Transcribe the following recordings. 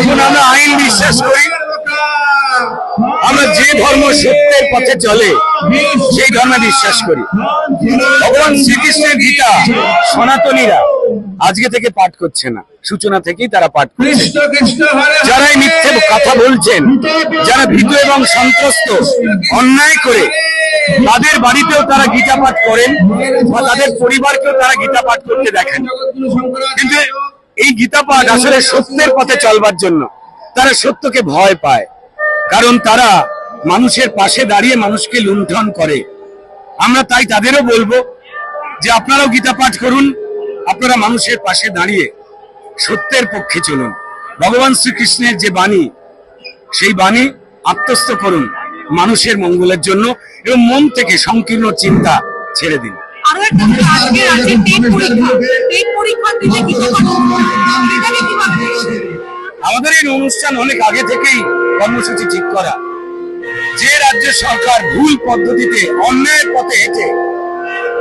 দেখুন আমরা আইন বিশ্বাস করি আমরা যে ধর্ম সত্যের পথে চলে সেই ধর্মে বিশ্বাস করি। ভগবান শ্রীকৃষ্ণের গীতা সনাতনীরা আজকে থেকে পাঠ করছে না সূচনা থেকেই তারা পাঠ করছে। যারা এই মিথ্যে কথা বলছেন যারা ভীত এবং সন্ত্রস্ত অন্যায় করে তাদের বাড়িতেও তারা গীতা পাঠ করেন বা তাদের পরিবারকেও তারা গীতা পাঠ করতে দেখেন। কিন্তু এই গীতা পাঠ আসলে সত্যের পথে চলবার জন্য। তারা সত্যকে ভয় পায়। কারণ তারা মানুষের পাশে দাঁড়িয়ে মানুষকে লুণ্ঠন করে। আমরা তাই তাদেরও বলব যে আপনারাও গীতা পাঠ করুন, আপনারা মানুষের পাশে দাঁড়িয়ে সত্যের পক্ষে চলুন। ভগবান শ্রীকৃষ্ণের যে বাণী, সেই বাণী আত্মস্থ করুন মানুষের মঙ্গলের জন্য এবং মন থেকে সংকীর্ণ চিন্তা ছেড়ে দিন। আরও একটা আজকে টেট পরীক্ষা। আমাদের এই অনুষ্ঠান অনেক আগে থেকেই কর্মসূচি ঠিক করা। যে রাজ্য সরকার ভুল পদ্ধতিতে অন্যায়ের পথে হেঁটে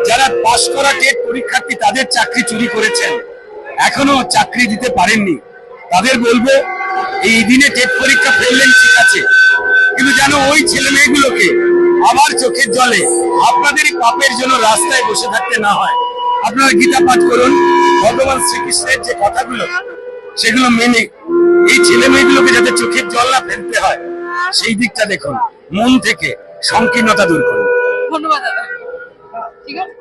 যারা পাশ করা টেট পরীক্ষার্থী তাদের চাকরি চুরি করেছেন, এখনও চাকরি দিতে পারেননি। তাদের বলব, এই দিনে টেট পরীক্ষা ফেললেন ঠিক আছে, কিন্তু যেন ওই ছেলে মেয়েগুলোকে আবার চোখের জলে আপনাদেরই পাপের জন্য রাস্তায় বসে থাকতে না হয়। আপনারা গীতা পাঠ করুন, ভগবান শ্রীকৃষ্ণের যে কথাগুলো, সেগুলো মেনে এই ছেলে মেয়েগুলোকে যাতে চোখের জল না ফেলতে হয়, সেই দিকটা দেখুন, মন থেকে সংকীর্ণতা দূর করুন। ধন্যবাদ ঠিক আছে?